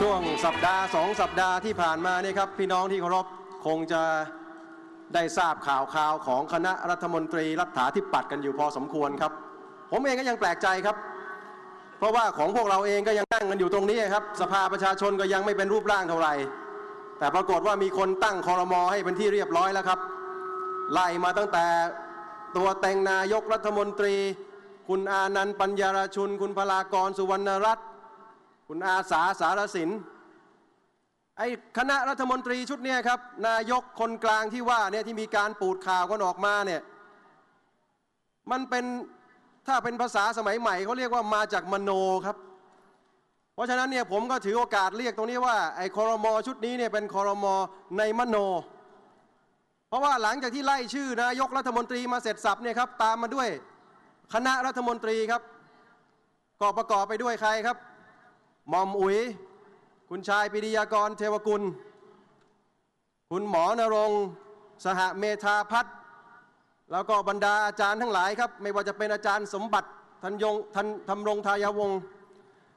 ช่วงสัปดาห์สองสัปดาห์ที่ผ่านมานี่ครับ พี่น้องที่เคารพคงจะได้ทราบข่าวข่าวของคณะรัฐมนตรีรัฐาธิปัตย์กันอยู่พอสมควรครับ ผมเองก็ยังแปลกใจครับ เพราะว่าของพวกเราเองก็ยังนั่งกันอยู่ตรงนี้ครับ สภาประชาชนก็ยังไม่เป็นรูปร่างเท่าไหร่ แต่ปรากฏว่ามีคนตั้งคอรมอให้เป็นที่เรียบร้อยแล้วครับ ไล่มาตั้งแต่ตัวแต่งนายกรัฐมนตรี คุณอานันต์ปัญญาราชุน คุณพลากรสุวรรณรัตน์ คุณอาสาสารสินไอ้คณะรัฐมนตรีชุดเนี้ยครับ นายกคนกลางที่ว่าเนี่ยที่มีการปูดข่าวกันออกมาเนี่ยมันเป็นถ้าเป็นภาษาสมัยใหม่เขาเรียกว่ามาจากมโนครับ เพราะฉะนั้นเนี่ยผมก็ถือโอกาสเรียกตรงนี้ว่าไอ้คอรมอชุดนี้เนี่ยเป็นคอรมอในมโน เพราะว่าหลังจากที่ไล่ชื่อนายกรัฐมนตรีมาเสร็จสับเนี่ยครับตามมาด้วยคณะรัฐมนตรีครับก็ประกอบไปด้วยใครครับ ม่อมอุ๋ย คุณชายปิริยากรเทวกุล คุณหมอนรงสหเมธาพัฒน์แล้วก็บรรดาอาจารย์ทั้งหลายครับ ไม่ว่าจะเป็นอาจารย์สมบัติทันยงทันทำรงทายาวงศ์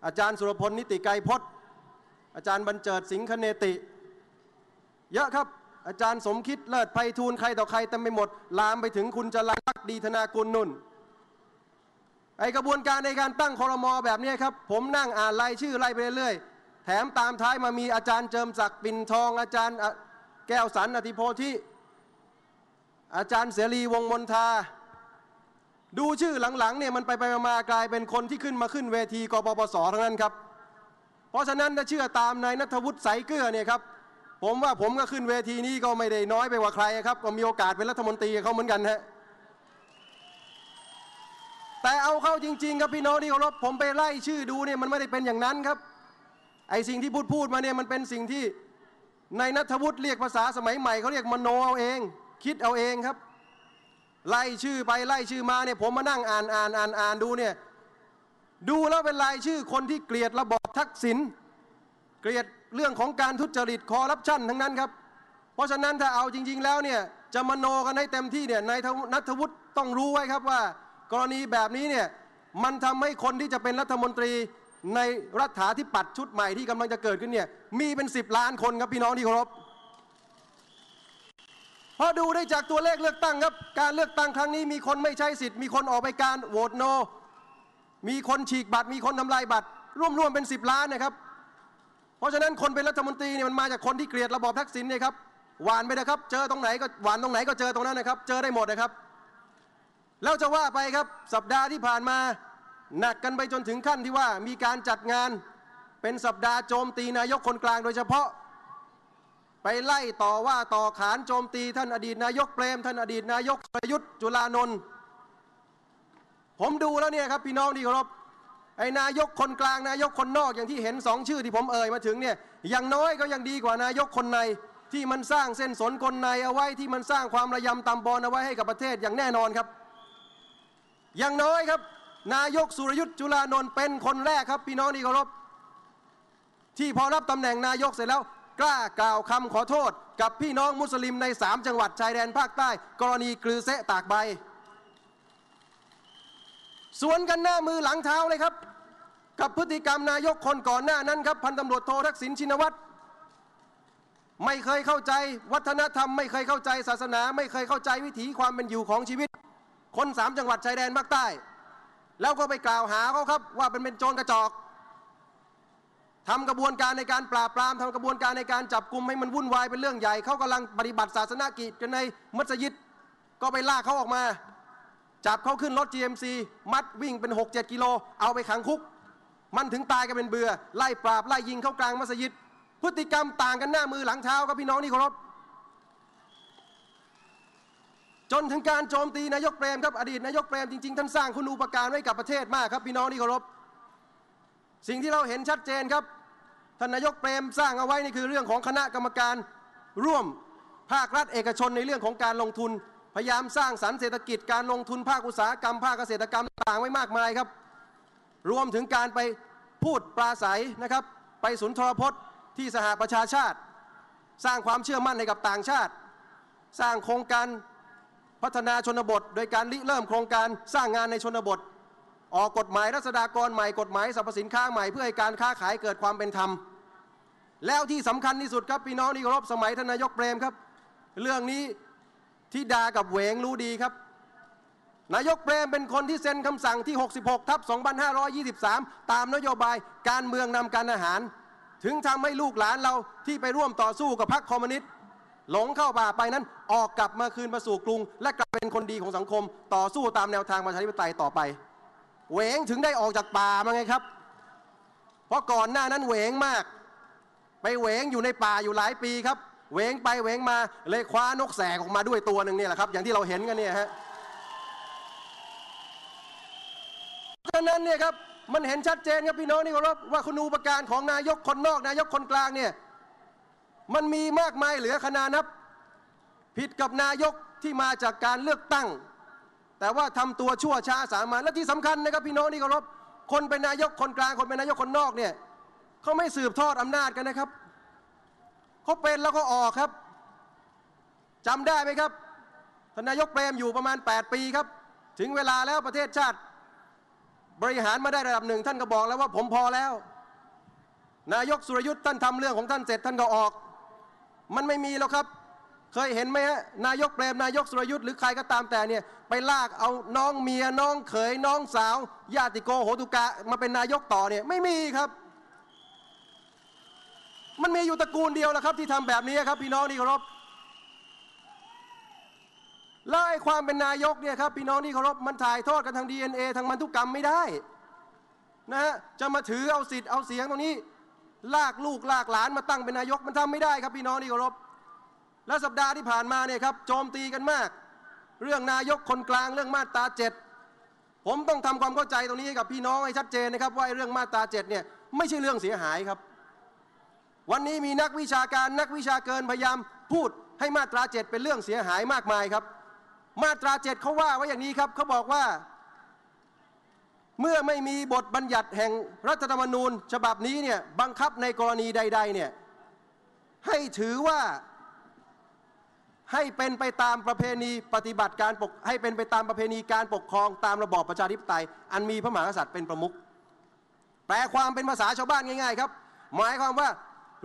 อาจารย์สุรพลนิติไกรพจน์ อาจารย์บรรเจิดสิงคเนติ เยอะครับอาจารย์สมคิดเลิศไพฑูรย์ใครต่อใครเต็มไปหมด ลามไปถึงคุณจรัญลักษณ์ดีธนากุลนุ่น ไอกระบวนการในการตั้งคอรมอแบบนี้ครับ ผมนั่งอ่านรายชื่อไล่ไปเรื่อยๆ แถมตามท้ายมามีอาจารย์เจิมศักดิ์ปิ่นทอง อาจารย์แก้วสันอธิโพธิอาจารย์เสรีวงมนทา ดูชื่อหลังๆเนี่ยมันไปไปมากลายเป็นคนที่ขึ้นมาขึ้นเวทีกปปสทั้งนั้นครับ เพราะฉะนั้นถ้าเชื่อตามนายนัทวุฒิใสเกลือเนี่ยครับผมว่าผมก็ขึ้นเวทีนี้ก็ไม่ได้น้อยไปกว่าใครครับ ก็มีโอกาสเป็นรัฐมนตรีเขาเหมือนกันฮะ แต่เอาเข้าจริง ๆ ครับพี่น้องที่เคารพผมไปไล่ชื่อดูเนี่ยมันไม่ได้เป็นอย่างนั้นครับ ไอ้สิ่งที่พูดพูดมาเนี่ยมันเป็นสิ่งที่ในนัทวุฒิเรียกภาษาสมัยใหม่เขาเรียกมโนเอาเอง คิดเอาเองครับ ไล่ชื่อไปไล่ชื่อมาเนี่ยผมมานั่งอ่านอ่านอ่านอ่านดูเนี่ยดูแล้วเป็นรายชื่อคนที่เกลียดระบอบทักษิณเกลียดเรื่องของการทุจริตคอร์รัปชันทั้งนั้นครับ เพราะฉะนั้นถ้าเอาจริง ๆ แล้วเนี่ยจะมโนกันให้เต็มที่เนี่ยนายนัทวุฒิต้องรู้ไว้ครับว่า กรณีแบบนี้เนี่ยมันทำให้คนที่จะเป็นรัฐมนตรีในรัฐาธิปัตย์ชุดใหม่ที่กำลังจะเกิดขึ้นเนี่ยมีเป็น 10 ล้านคนครับพี่น้องที่เคารพเพราะดูได้จากตัวเลขเลือกตั้งครับ การเลือกตั้งครั้งนี้มีคนไม่ใช้สิทธิ์ มีคนออกไปการโหวตโน มีคนฉีกบัตร มีคนทำลายบัตร ร่วมๆเป็น 10 ล้านนะครับ เพราะฉะนั้นคนเป็นรัฐมนตรีเนี่ยมันมาจากคนที่เกลียดระบอบทักษิณเนี่ยครับ หวานไปนะครับ เจอตรงไหนก็หวานตรงไหนก็เจอตรงนั้นนะครับ เจอได้หมดนะครับ แล้วจะว่าไปครับสัปดาห์ที่ผ่านมา หนักกันไปจนถึงขั้นที่ว่ามีการจัดงานเป็นสัปดาห์โจมตีนายกคนกลางโดยเฉพาะ ไปไล่ต่อว่าต่อขานโจมตีท่านอดีตนายกเปรม ท่านอดีตนายกประยุทธ์จุลานนท์ผมดูแล้วเนี่ยครับพี่น้องที่เคารพไอ้นายกคนกลางนายกคนนอกอย่างที่เห็นสองชื่อที่ผมเอ่ยมาถึงเนี่ยอย่างน้อยก็ยังดีกว่านายกคนในที่มันสร้างเส้นสนกลในเอาไว้ที่มันสร้างความระยำตำบอลเอาไว้ให้กับประเทศอย่างแน่นอนครับ อย่างน้อยครับ นายกสุรยุทธ์จุลานนท์เป็นคนแรกครับพี่น้องที่เคารพที่พอรับตำแหน่งนายกเสร็จแล้ว กล้ากล่าวคำขอโทษ กับพี่น้องมุสลิมใน 3 จังหวัดชายแดนภาคใต้ กรณีกลือเซะตากใบ สวนกันหน้ามือหลังเท้าเลยครับ กับพฤติกรรมนายกคนก่อนหน้านั้นครับพันตำรวจโททักษิณชินวัตรไม่เคยเข้าใจวัฒนธรรม ไม่เคยเข้าใจศาสนา ไม่เคยเข้าใจวิถีความเป็นอยู่ของชีวิต คนสามจังหวัดชายแดนภาคใต้ แล้วก็ไปกล่าวหาเขาครับว่าเป็นเป็นโจรกระจอกทำกระบวนการในการปราบปรามทำกระบวนการในการจับกลุ่มให้มันวุ่นวายเป็นเรื่องใหญ่เขากำลังปฏิบัติศาสนากิจกันในมัสยิดก็ไปลากเขาออกมา จับเขาขึ้นรถ GMC มัดวิ่งเป็น 6-7 กิโล เอาไปขังคุก มันถึงตายกันเป็นเบื่อไล่ปราบไล่ยิงเข้ากลางมัสยิด พฤติกรรมต่างกันหน้ามือหลังเท้าครับพี่น้องที่เคารพ จนถึงการโจมตีนายกเปรมครับอดีตนายกเปรมจริงๆ ท่านสร้างคุณูปการไว้กับประเทศมากครับพี่น้องที่เคารพสิ่งที่เราเห็นชัดเจนครับท่านนายกเปรมสร้างเอาไว้นี่คือเรื่องของคณะกรรมการร่วมภาครัฐเอกชนในเรื่องของการลงทุน พยายามสร้างสรรค์เศรษฐกิจการลงทุนภาคอุตสาหกรรมภาคเกษตรกรรมต่างไว้มากมายครับ รวมถึงการไปพูดปราศัยนะครับ ไปสุนทรพจน์ที่สหประชาชาติ สร้างความเชื่อมั่นให้กับต่างชาติ สร้างโครงการ พัฒนาชนบท โดยการริเริ่มโครงการสร้างงานในชนบท ออกกฎหมายรัษฎากรใหม่กฎหมายสรรพสินค้าใหม่เพื่อให้การค้าขายเกิดความเป็นธรรม แล้วที่สำคัญที่สุดครับพี่น้องที่เคารพสมัยทนนายกเปรมครับ เรื่องนี้ที่ดากับเหวงรู้ดีครับนายกเปรมเป็นคนที่เซ็นคำสั่งที่ 66 ทับ 2523 ตามนโยบายการเมืองนำการอาหาร ถึงทำให้ลูกหลานเราที่ไปร่วมต่อสู้กับพรรคคอมมิวนิสต์หลงเข้าป่าไปนั้น ออกกลับมาคืนมาสู่กรุง และกลับเป็นคนดีของสังคม ต่อสู้ตามแนวทางประชาธิปไตยต่อไปเหวงถึงได้ออกจากป่ามาไงครับ เพราะก่อนหน้านั้นเหวงมาก ไปเหวงอยู่ในป่าอยู่หลายปีครับเหวงไปเหวงมาเลยคว้านกแสกออกมาด้วยตัวหนึ่งเนี่ยแหละครับ อย่างที่เราเห็นกันเนี่ยฮะฉะนั้นเนี่ยครับมันเห็นชัดเจนครับพี่น้องที่คารพว่าคุณูปการของนายกคนนอกนายกคนกลางเนี่ยมันมีมากมายเหลือขนานับ ผิดกับนายกที่มาจากการเลือกตั้ง แต่ว่าทำตัวชั่วช้าสามัญและที่สำคัญนะครับพี่น้องที่เคารพคนเป็นนายกคนกลางคนเป็นนายกคนนอกเนี่ยเขาไม่สืบทอดอำนาจกันนะครับเขาเป็นแล้วก็ออกครับจำได้ไหมครับท่านนายกเปรมอยู่ประมาณ 8 ปีครับ ถึงเวลาแล้วประเทศชาติ บริหารมาได้ระดับหนึ่งท่านก็บอกแล้วว่าผมพอแล้ว นายกสุรยุทธ์ท่านทำเรื่องของท่านเสร็จท่านก็ออก มันไม่มีแล้วครับ เคยเห็นไหมฮะนายกเปรมนายกสุรยุทธ์หรือใครก็ตามแต่เนี่ยไปลากเอาน้องเมียน้องเขยน้องสาวญาติโกโหตุกะมาเป็นนายกต่อเนี่ยไม่มีครับ มันมีอยู่ตระกูลเดียวแหละครับ ที่ทำแบบนี้ครับ พี่น้องที่เคารพแล้วไอ้ความเป็นนายกเนี่ยครับพี่น้องที่เคารพมันถ่ายทอดกันทาง DNA ทางพันธุกรรมไม่ได้นะฮะจะมาถือเอาสิทธิ์เอาเสียงตรงนี้ ลากลูกลากหลานมาตั้งเป็นนายกมันทำไม่ได้ครับพี่น้องที่เคารพ และสัปดาห์ที่ผ่านมาเนี่ยครับโจมตีกันมาก เรื่องนายกคนกลางเรื่องมาตราเจ็ดผมต้องทำความเข้าใจตรงนี้กับพี่น้องให้ชัดเจนนะครับว่าเรื่องมาตราเจ็ดเนี่ยไม่ใช่เรื่องเสียหายครับ วันนี้มีนักวิชาการนักวิชาเกินพยายามพูดให้มาตราเจ็ดเป็นเรื่องเสียหายมากมายครับ มาตราเจ็ดเขาว่าไว้อย่างนี้ครับเขาบอกว่า เมื่อไม่มีบทบัญญัติแห่งรัฐธรรมนูญ ฉบับนี้เนี่ยบังคับในกรณีใด ๆเนี่ยให้ถือว่า ให้เป็นไปตามประเพณีปฏิบัติการปกให้เป็นไปตามประเพณีการปกครองตามระบอบประชาธิปไตย อันมีพระมหากษัตริย์เป็นประมุขแปลความเป็นภาษาชาวบ้านง่าย ๆ ครับ หมายความว่า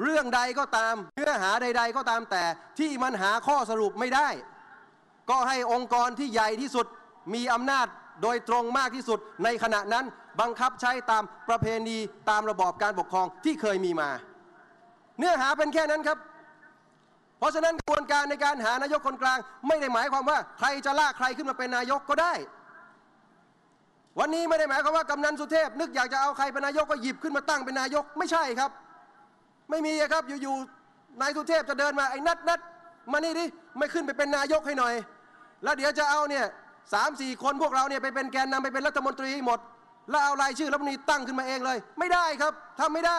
เรื่องใดก็ตามเนื้อหาใด ๆ ก็ตามแต่ที่มันหาข้อสรุปไม่ได้ ก็ให้องค์กรที่ใหญ่ที่สุดมีอำนาจโดยตรงมากที่สุดในขณะนั้นบังคับใช้ตามประเพณีตามระบอบการปกครองที่เคยมีมา เนื้อหาเป็นแค่นั้นครับ เพราะฉะนั้นกระบวนการในการหานายกคนกลาง ไม่ได้หมายความว่าใครจะลากใครขึ้นมาเป็นนายกก็ได้ วันนี้ไม่ได้หมายความว่ากำนันสุเทพ นึกอยากจะเอาใครเป็นนายกก็หยิบขึ้นมาตั้งเป็นนายกไม่ใช่ครับ ไม่มีครับอยู่ๆนายสุเทพจะเดินมาไอ้นัดนัดมานี่ดิไม่ขึ้นไปเป็นนายกให้หน่อย แล้วเดี๋ยวจะเอาเนี่ยสามสี่คนพวกเราเนี่ยไปเป็นแกนนำไปเป็นรัฐมนตรีหมด แล้วเอารายชื่อรัฐมนตรีตั้งขึ้นมาเองเลย ไม่ได้ครับทำไม่ได้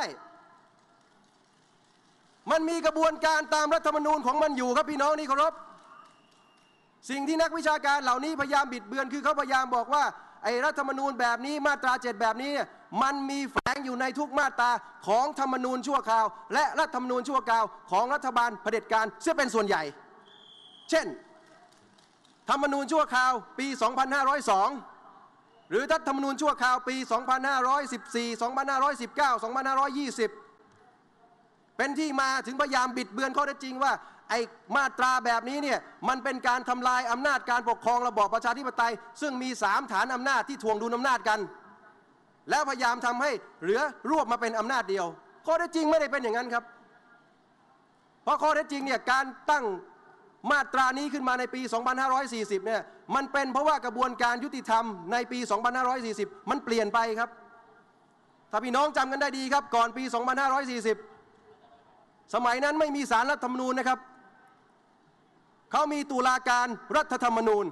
มันมีกระบวนการตามรัฐธรรมนูญของมันอยู่ครับพี่น้องนี่เคารพสิ่งที่นักวิชาการเหล่านี้พยายามบิดเบือนคือเขาพยายามบอกว่าไอ้รัฐธรรมนูญแบบนี้มาตราเจ็ดแบบนี้เนี่ยมันมีแฝงอยู่ในทุกมาตราของธรรมนูญชั่วคราว และรัฐธรรมนูญชั่วคราวของรัฐบาลเผด็จการเสียเป็นส่วนใหญ่ เช่น ธรรมนูญชั่วคราวปี 2502 หรือรัฐธรรมนูญชั่วคราวปี 2514 2519 2520 เป็นที่มาถึงพยายามบิดเบือนข้อเท็จจริงว่า ไอ้มาตราแบบนี้เนี่ยมันเป็นการทำลายอำนาจการปกครองระบอบประชาธิปไตย ซึ่งมีสามฐานอำนาจที่ทวงดุลอำนาจกัน แล้วพยายามทำให้เหลือรวบมาเป็นอำนาจเดียว ข้อเท็จจริงไม่ได้เป็นอย่างนั้นครับ เพราะข้อเท็จจริงเนี่ยการตั้งมาตรานี้ขึ้นมาในปี 2540 เนี่ย มันเป็นเพราะว่ากระบวนการยุติธรรมในปี 2540 มันเปลี่ยนไปครับ ถ้าพี่น้องจำกันได้ดีครับ ก่อนปี 2540 สมัยนั้นไม่มีสารรัฐธรรมนูญนะครับ เขามีตุลาการรัฐธรรมนูญ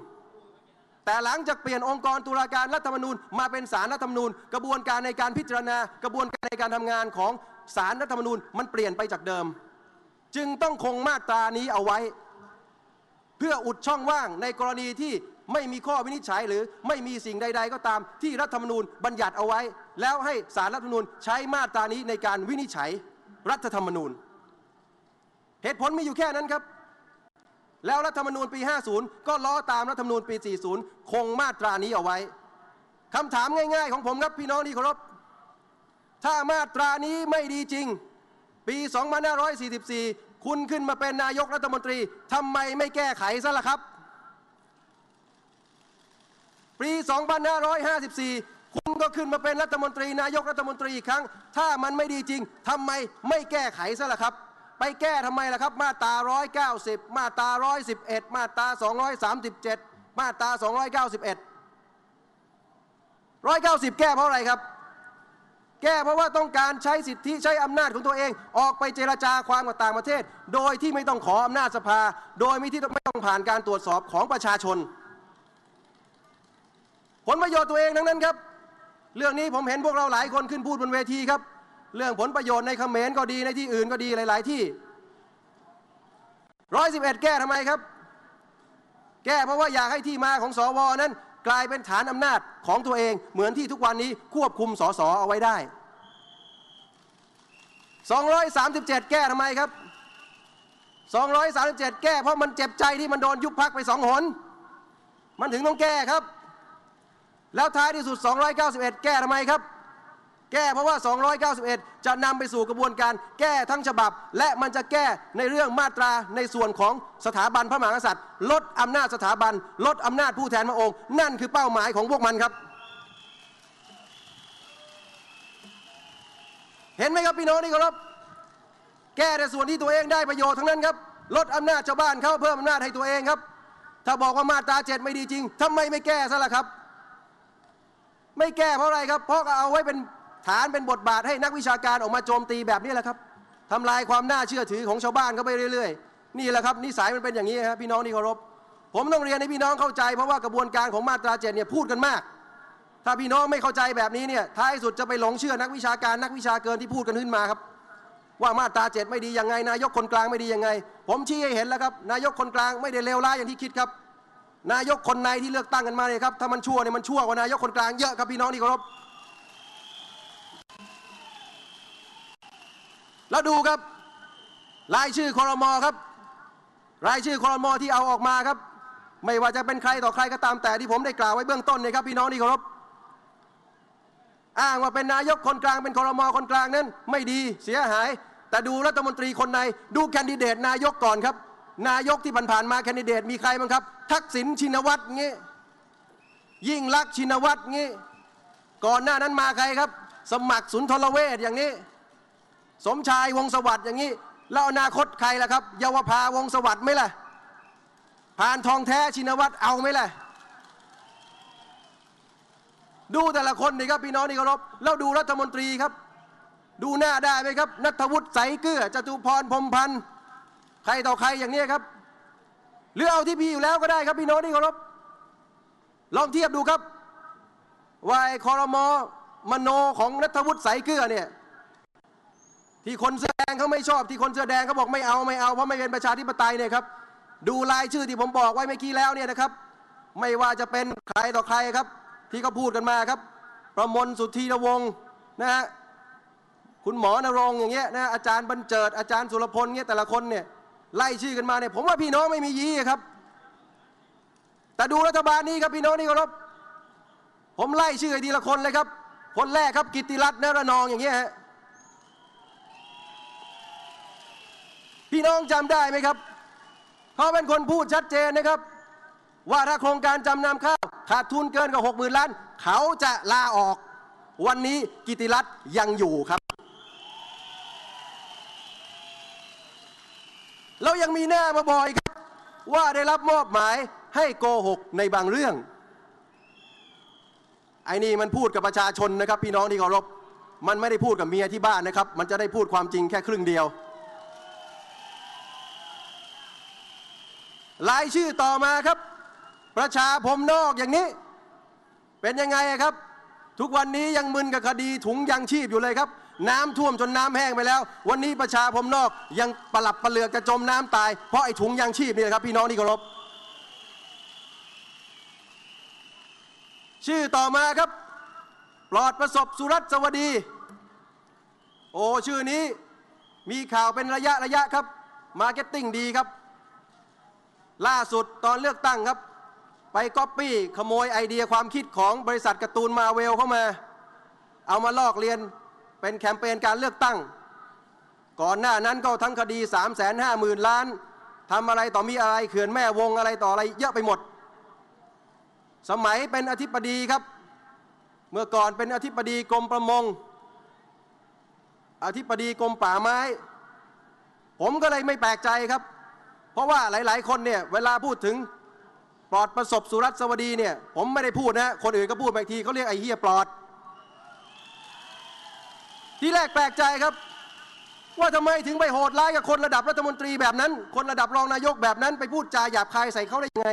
แต่หลังจากเปลี่ยนองค์กรตุลาการรัฐธรรมนูญ มาเป็นสารรัฐธรรมนูญ กระบวนการในการพิจารณา กระบวนการในการทำงานของสารรัฐธรรมนูญมันเปลี่ยนไปจากเดิม จึงต้องคงมาตรานี้เอาไว้ เพื่ออุดช่องว่างในกรณีที่ไม่มีข้อวินิจฉัยหรือไม่มีสิ่งใด ๆ ก็ตามที่รัฐธรรมนูญบัญญัติเอาไว้ แล้วให้สารรัฐธรรมนูญใช้มาตรานี้ในการวินิจฉัยรัฐธรรมนูญ เหตุผลมีอยู่แค่นั้นครับ แล้วรัฐธรรมนูญปี 50 ก็ล้อตามรัฐธรรมนูญปี 40 คงมาตรานี้เอาไว้คำถามง่าย ๆ ของผมครับพี่น้องที่เคารพถ้ามาตรานี้ไม่ดีจริง ปี 2544 คุณขึ้นมาเป็นนายกรัฐมนตรีทำไมไม่แก้ไขซะล่ะครับ ปี 2554 คุณก็ขึ้นมาเป็นรัฐมนตรี นายกรัฐมนตรีอีกครั้ง ถ้ามันไม่ดีจริงทำไมไม่แก้ไขซะล่ะครับ ไปแก้ทำไมล่ะครับ มาตรา190 มาตรา111 มาตรา237 มาตรา291 190 แก้เพราะอะไรครับ แก้เพราะว่าต้องการใช้สิทธิใช้อำนาจของตัวเอง ออกไปเจรจาความกับต่างประเทศ โดยที่ไม่ต้องขออำนาจสภา โดยไม่ที่ไม่ต้องผ่านการตรวจสอบของประชาชน ผลประโยชน์ตัวเองทั้งนั้นครับ เรื่องนี้ผมเห็นพวกเราหลายคนขึ้นพูดบนเวทีครับ เรื่องผลประโยชน์ในเขมรก็ดีในที่อื่นก็ดีหลาย ๆ ที่ร้อยสิบเอ็ดแก้ทำไมครับ แก้เพราะว่าอยากให้ที่มาของสวนั้น กลายเป็นฐานอำนาจของตัวเอง เหมือนที่ทุกวันนี้ควบคุมสสเอาไว้ได้ 237 แก้ทำไมครับ 237 แก้เพราะมันเจ็บใจที่มันโดนยุบพักไปสองหน มันถึงต้องแก้ครับ แล้วท้ายที่สุด 291 แก้ทำไมครับ แก้เพราะว่า 291 จะนำไปสู่กระบวนการแก้ทั้งฉบับ และมันจะแก้ในเรื่องมาตราในส่วนของสถาบันพระมหากษัตริย์ ลดอำนาจสถาบัน ลดอำนาจผู้แทนพระองค์ นั่นคือเป้าหมายของพวกมันครับ เห็นไหมครับพี่น้องที่เคารพแก้แต่ส่วนที่ตัวเองได้ประโยชน์ทั้งนั้นครับ ลดอำนาจชาวบ้านเขาเพิ่มอำนาจให้ตัวเองครับ ถ้าบอกว่ามาตราเจ็ดไม่ดีจริงทำไมไม่แก้ซะล่ะครับ ไม่แก้เพราะอะไรครับ เพราะเอาไว้เป็น ฐานเป็นบทบาทให้นักวิชาการออกมาโจมตีแบบนี้แหละครับทำลายความน่าเชื่อถือของชาวบ้านเข้าไปเรื่อยๆ นี่แหละครับนิสัยมันเป็นอย่างนี้ครับพี่น้องที่เคารพ ผมต้องเรียนให้พี่น้องเข้าใจเพราะว่ากระบวนการของมาตราเจ็ดเนี่ยพูดกันมาก ถ้าพี่น้องไม่เข้าใจแบบนี้เนี่ยท้ายสุดจะไปหลงเชื่อนักวิชาการนักวิชาเกินที่พูดกันขึ้นมาครับ ว่ามาตราเจ็ดไม่ดียังไง นายกคนกลางไม่ดียังไง ผมชี้ให้เห็นแล้วครับนายกคนกลางไม่ได้เลวร้ายอย่างที่คิดครับ นายกคนในที่เลือกตั้งกันมาเนี่ยครับถ้ามันชั่วเนี่ยมันชั่วกว่านายกคนกลางเยอะครับพี่น้องที่เคารพ แล้วดูครับ รายชื่อคอรมอครับ รายชื่อคอรมอที่เอาออกมาครับ ไม่ว่าจะเป็นใครต่อใครก็ตามแต่ที่ผมได้กล่าวไว้เบื้องต้นเนี่ยครับพี่น้องที่เคารพอ้างว่าเป็นนายกคนกลางเป็นคอรมอคนกลางนั้น ไม่ดีเสียหาย แต่ดูรัฐมนตรีคนในดูแคนดิเดตนายกก่อนครับ นายกที่ผ่านๆมาแคนดิเดตมีใครบ้างครับ ทักษิณชินวัตรงี้ยิ่งลักษณ์ชินวัตรงี้ ก่อนหน้านั้นมาใครครับ สมัครสุนทรเวชอย่างนี้ สมชายวงสวัสดิ์อย่างนี้ แล้วอนาคตใครล่ะครับ เยาวภาวงสวัสดิ์ไหมล่ะผ่านทองแท้ชินวัตรเอาไหมล่ะ ดูแต่ละคนนี่ครับพี่น้องนี่เคารพแล้วดูรัฐมนตรีครับ ดูหน้าได้ไหมครับนัทวุฒิใสเกลือจตุพรพรมพันธ์ใครต่อใครอย่างนี้ครับ หรือเอาที่พี่อยู่แล้วก็ได้ครับพี่น้องที่เคารพลองเทียบดูครับวาไอ้คอรมอมโนของนัทวุฒิใสเกลือเนี่ย ที่คนเสื้อแดงเขาไม่ชอบที่คนเสื้อแดงเขาบอกไม่เอาไม่เอาเพราะไม่เป็นประชาธิปไตยเนี่ยครับดูรายชื่อที่ผมบอกไว้เมื่อกี้แล้วเนี่ยนะครับ ไม่ว่าจะเป็นใครต่อใครครับ ที่เขาพูดกันมาครับ ประมลสุธีรวงศ์นะฮะคุณหมอนรงอย่างเงี้ยนะอาจารย์บรรเจิดอาจารย์สุรพลเงี้ยแต่ละคนเนี่ยไล่ชื่อกันมาเนี่ยผมว่าพี่น้องไม่มียีครับ แต่ดูรัฐบาลนี้ครับพี่น้องนี่คารพผมไล่ชื่อไอ้ทีละคนเลยครับ คนแรกครับกิตติรัตน์นรนองอย่างเงี้ยฮะ พี่น้องจำได้ไหมครับ เขาเป็นคนพูดชัดเจนนะครับ ว่าถ้าโครงการจำนำข้าวขาดทุนเกินกว่าหกหมื่นล้าน เขาจะลาออกวันนี้กิติรัตน์ยังอยู่ครับ แล้วยังมีหน้ามาบอยครับ ว่าได้รับมอบหมายให้โกหกในบางเรื่องไอ้นี่มันพูดกับประชาชนนะครับ พี่น้องที่เคารพ มันไม่ได้พูดกับเมียที่บ้านนะครับ มันจะได้พูดความจริงแค่ครึ่งเดียว รายชื่อต่อมาครับ ประชาพรมนอกอย่างนี้ เป็นยังไงครับ ทุกวันนี้ยังมึนกับคดีถุงยังชีพอยู่เลยครับ น้ำท่วมจนน้ำแห้งไปแล้ว วันนี้ประชาพรมนอกยังปลับประเลือกจะจมน้ำตาย เพราะไอ้ถุงยังชีพนี่แหละครับพี่น้องที่เคารพชื่อต่อมาครับ ปลอดประสบสุรัตสวัสดี โอ้ชื่อนี้มีข่าวเป็นระยะระยะครับ มาร์เก็ตติ้งดีครับ ล่าสุดตอนเลือกตั้งครับ ไปก๊อปปี้ขโมยไอเดียความคิดของบริษัทการ์ตูนมาเวลเข้ามา เอามาลอกเรียนเป็นแคมเปญการเลือกตั้ง ก่อนหน้านั้นก็ทั้งคดี 3 5 0 0 0 0ล้านทำอะไรต่อมีอะไรเขื่อนแม่วงอะไรต่ออะไรเยอะไปหมด สมัยเป็นอธิบดีครับ เมื่อก่อนเป็นอธิบดีกรมประมง อธิบดีกรมป่าไม้ ผมก็เลยไม่แปลกใจครับ เพราะว่าหลาย ๆ คนเนี่ยเวลาพูดถึงปลอดประสบสุรัตสวัสดีเนี่ยผมไม่ได้พูดนะคนอื่นก็พูดไปทีเขาเรียกไอ้เฮียปลอด ที่แรกแปลกใจครับ ว่าทำไมถึงไปโหดร้ายกับคนระดับรัฐมนตรีแบบนั้น คนระดับรองนายกแบบนั้น ไปพูดจาหยาบคายใส่เขาได้ยังไง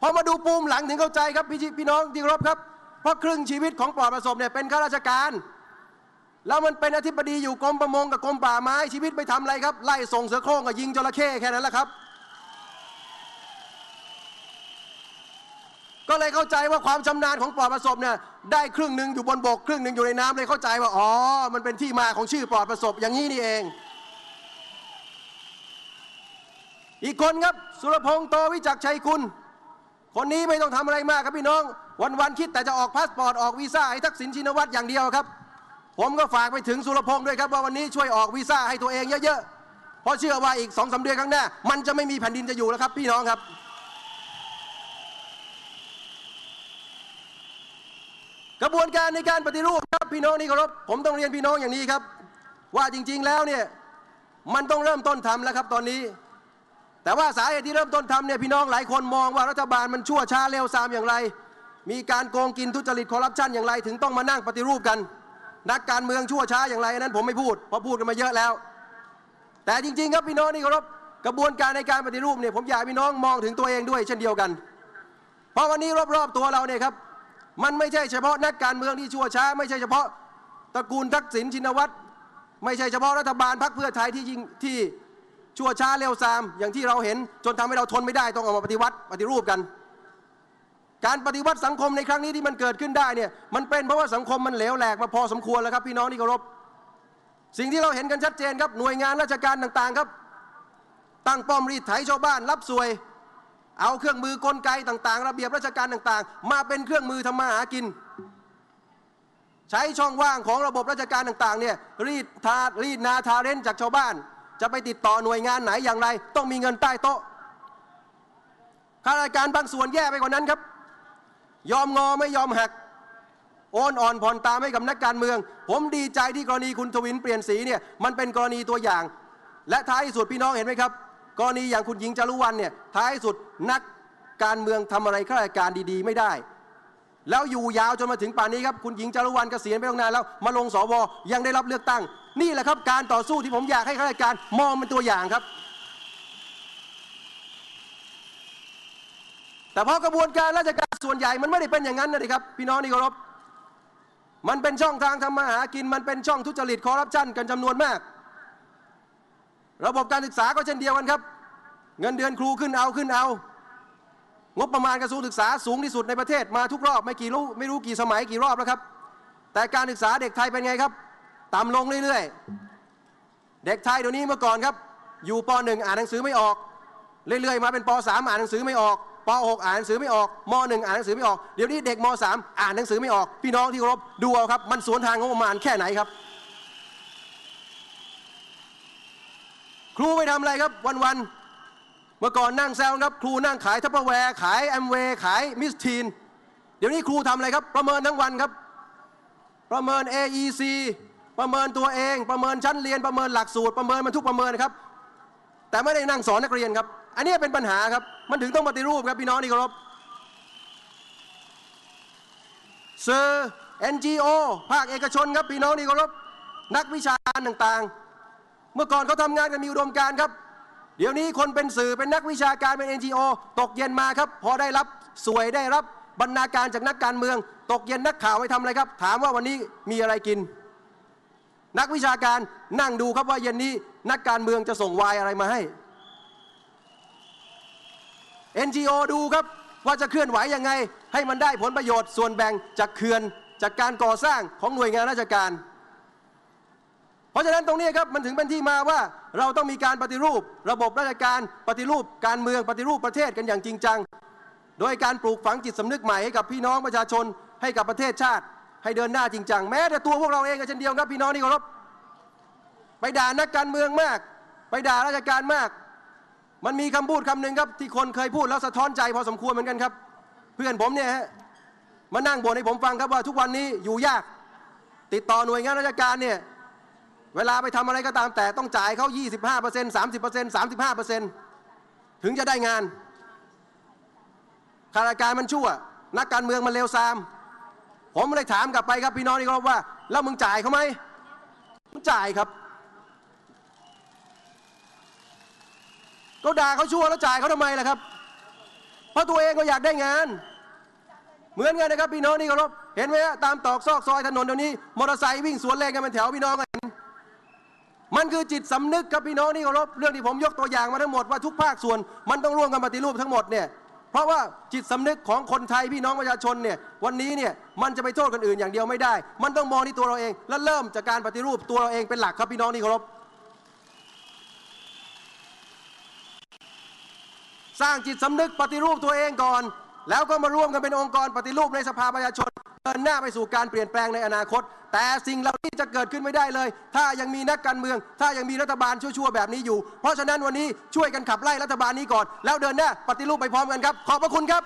พอมาดูปูมหลังถึงเข้าใจครับพี่พี่น้องที่รพครับเพราะครึ่งชีวิตของปลอดประสบเนี่ยเป็นข้าราชการ แล้วมันเป็นอธิบดีอยู่กรมประมงกับกรมป่าไม้ชีวิตไปทำอะไรครับ ไล่ส่งเสือโคร่งกับยิงจระเข้แค่นั้นแหละครับ ก็เลยเข้าใจว่าความชำนาญของปลอดประสบเนี่ยได้ครึ่งหนึ่งอยู่บนบกครึ่งหนึ่งอยู่ในน้ำเลยเข้าใจว่าอ๋อมันเป็นที่มาของชื่อปลอดประสบอย่างนี้นี่เอง อีกคนครับสุรพงษ์โตวิจักชัยคุณ คนนี้ไม่ต้องทำอะไรมากครับพี่น้อง วันๆคิดแต่จะออกพาสปอร์ตออกวีซ่าให้ทักษิณชินวัตรอย่างเดียวครับ ผมก็ฝากไปถึงสุรพงษ์ด้วยครับว่าวันนี้ช่วยออกวีซ่าให้ตัวเองเยอะๆ เพราะเชื่อว่าอีกสองสาเดือนข้างหน้า มันจะไม่มีแผ่นดินจะอยู่แล้วครับ พี่น้องครับ กระบวนการในการปฏิรูปครับพี่น้องนี่เคารพผมต้องเรียนพี่น้องอย่างนี้ครับ ว่าจริงๆแล้วเนี่ยมันต้องเริ่มต้นทำแล้วครับตอนนี้ แต่ว่าสาเหตุที่เริ่มต้นทำเนี่ยพี่น้องหลายคนมองว่ารัฐบาลมันชั่วช้าเร็วซามอย่างไร มีการโกงกินทุจริตคอร์รัปชันอย่างไร ถึงต้องมานั่งปฏิรูปกัน นักการเมืองชั่วช้าอย่างไรนั้นผมไม่พูดเพราะพูดกันมาเยอะแล้ว แต่จริง ๆ ครับพี่น้องนี่เคารพกระบวนการในการปฏิรูปเนี่ยผมอยากพี่น้องมองถึงตัวเองด้วยเช่นเดียวกัน เพราะวันนี้รอบๆตัวเราเนี่ยครับมันไม่ใช่เฉพาะนักการเมืองที่ชั่วช้า ไม่ใช่เฉพาะตระกูลทักษิณชินวัตรไม่ใช่เฉพาะรัฐบาลพรรคเพื่อไทยที่ยิงที่ชั่วช้าเร็วซาม อย่างที่เราเห็นจนทำให้เราทนไม่ได้ต้องออกมาปฏิวัติปฏิรูปกัน การปฏิวัติสังคมในครั้งนี้ที่มันเกิดขึ้นได้เนี่ยมันเป็นเพราะว่าสังคมมันเหลวแหลกมาพอสมควรแล้วครับพี่น้องที่เคารพสิ่งที่เราเห็นกันชัดเจนครับหน่วยงานราชการต่างๆครับ ตั้งป้อมรีดไถชาวบ้าน รับสวย เอาเครื่องมือกลไกต่าง ๆ ระเบียบราชการต่างๆ มาเป็นเครื่องมือทำมาหากิน ใช้ช่องว่างของระบบราชการต่างๆเนี่ยรีดทารีดนาทาเรนจากชาวบ้าน จะไปติดต่อหน่วยงานไหนอย่างไร ต้องมีเงินใต้โต๊ะข้าราชการบางส่วนแย่ไปกว่านั้นครับ ยอมงอไม่ยอมหัก โอนอ่อนผ่อนตามให้กับนักการเมือง ผมดีใจที่กรณีคุณทวินเปลี่ยนสีเนี่ยมันเป็นกรณีตัวอย่าง และท้ายสุดพี่น้องเห็นไหมครับ กรณีอย่างคุณหญิงจารุวรรณเนี่ยท้ายสุดนักการเมืองทำอะไรข้าราชการดีๆ ไม่ได้ แล้วอยู่ยาวจนมาถึงป่านนี้ครับคุณหญิงจารุวรรณเกษียณไปตั้งนานแล้วมาลงสวยังได้รับเลือกตั้ง นี่แหละครับการต่อสู้ที่ผมอยากให้ข้าราชการมองเป็นตัวอย่างครับ แต่พอกระบวนการราชการส่วนใหญ่มันไม่ได้เป็นอย่างนั้นนะครับ พี่น้องที่เคารพมันเป็นช่องทางทำมาหากินมันเป็นช่องทุจริตคอร์รัปชันกันจำนวนมาก ระบบการศึกษาก็เช่นเดียวกันครับ เงินเดือนครูขึ้นเอาขึ้นเอา งบประมาณกระทรวงศึกษาสูงที่สุดในประเทศมาทุกรอบไม่กี่รู้ไม่รู้กี่สมัยกี่รอบแล้วครับ แต่การศึกษาเด็กไทยเป็นไงครับต่ำลงเรื่อยๆ เด็กไทยเดี๋ยวนี้เมื่อก่อนครับ อยู่ป .1 อ่านหนังสือไม่ออก เรื่อยๆ มาเป็นป .3 อ่านหนังสือไม่ออก ป .6 อ่านหนังสือไม่ออกม .1 อ่านหนังสือไม่ออก เดี๋ยวนี้เด็กม .3 อ่านหนังสือไม่ออก พี่น้องที่เคารพดูเอาครับ มันสวนทางงบประมาณแค่ไหนครับ ครูไปทำอะไรครับวันๆเมื่อก่อนนั่งแซวครับ ครูนั่งขายทัพเปอร์แวร์ขายแอมเวย์ขายมิสทีนเดี๋ยวนี้ครูทำอะไรครับ ประเมินทั้งวันครับ ประเมิน AEC ประเมินตัวเอง ประเมินชั้นเรียนประเมินหลักสูตรประเมินมันทุกประเมินครับ แต่ไม่ได้นั่งสอนนักเรียนครับ อันนี้เป็นปัญหาครับ มันถึงต้องปฏิรูปครับพี่น้องที่เคารพสื่อ NGO ภาคเอกชนครับพี่น้องที่เคารพนักวิชาการต่างๆ เมื่อก่อนเขาทำงานกันมีอุดมการณ์ครับ เดี๋ยวนี้คนเป็นสื่อเป็นนักวิชาการเป็น NGO ตกเย็นมาครับ พอได้รับสวยได้รับบรรณาการจากนักการเมือง ตกเย็นนักข่าวไปทำอะไรครับ ถามว่าวันนี้มีอะไรกิน นักวิชาการนั่งดูครับว่าเย็นนี้นักการเมืองจะส่งวายอะไรมาให้ NGO ดูครับว่าจะเคลื่อนไหวยังไง ให้มันได้ผลประโยชน์ส่วนแบ่งจากเขื่อนจากการก่อสร้างของหน่วยงานราชการ เพราะฉะนั้นตรงนี้ครับมันถึงเป็นที่มาว่าเราต้องมีการปฏิรูประบบราชการปฏิรูปการเมืองปฏิรูปประเทศกันอย่างจริงจัง โดยการปลูกฝังจิตสำนึกใหม่ให้กับพี่น้องประชาชนให้กับประเทศชาติ ให้เดินหน้าจริงจังแม้แต่ตัวพวกเราเองก็เช่นเดียวครับพี่น้องที่เคารพไปไปด่านักการเมืองมาก ไปด่าราชการมาก มันมีคำพูดคำหนึ่งครับที่คนเคยพูดแล้วสะท้อนใจพอสมควรเหมือนกันครับ เพื่อนผมเนี่ยฮะมานั่งบ่นให้ผมฟังครับว่าทุกวันนี้อยู่ยาก ติดต่อหน่วยงานราชการเนี่ยเวลาไปทำอะไรก็ตามแต่ต้องจ่ายเขา25% 30% 35%ถึงจะได้งานข้าราชการมันชั่ว นักการเมืองมันเลวทราม ผมเลยถามกลับไปครับพี่น้องนี่ครับว่า แล้วมึงจ่ายเขาไหมมึงจ่ายครับ ก็ด่าเขาชั่วแล้วจ่ายเขาทำไมล่ะครับ เพราะตัวเองก็อยากได้งาน เหมือนกันนะครับพี่น้องนี่เคารพเห็นไหมฮะตามตอกซอกซอยถนนเดี๋ยวนี้มอเตอร์ไซค์วิ่งสวนเลนกันเป็นแถวพี่น้องก็เห็นมันคือจิตสำนึกครับพี่น้องนี่เคารพเรื่องที่ผมยกตัวอย่างมาทั้งหมดว่าทุกภาคส่วนมันต้องร่วมกันปฏิรูปทั้งหมดเนี่ยเพราะว่าจิตสำนึกของคนไทยพี่น้องประชาชนเนี่ยวันนี้เนี่ยมันจะไปโทษคนอื่นอย่างเดียวไม่ได้ มันต้องมองที่ตัวเราเอง และเริ่มจากการปฏิรูปตัวเราเองเป็นหลักครับพี่น้องนี่เคารพ สร้างจิตสำนึกปฏิรูปตัวเองก่อน แล้วก็มาร่วมกันเป็นองค์กรปฏิรูปในสภาประชาชนเดินหน้าไปสู่การเปลี่ยนแปลงในอนาคต แต่สิ่งเหล่านี้จะเกิดขึ้นไม่ได้เลย ถ้ายังมีนักการเมือง ถ้ายังมีรัฐบาลชั่วๆแบบนี้อยู่ เพราะฉะนั้นวันนี้ช่วยกันขับไล่รัฐบาลนี้ก่อน แล้วเดินหน้าปฏิรูปไปพร้อมกันครับ ขอบพระคุณครับ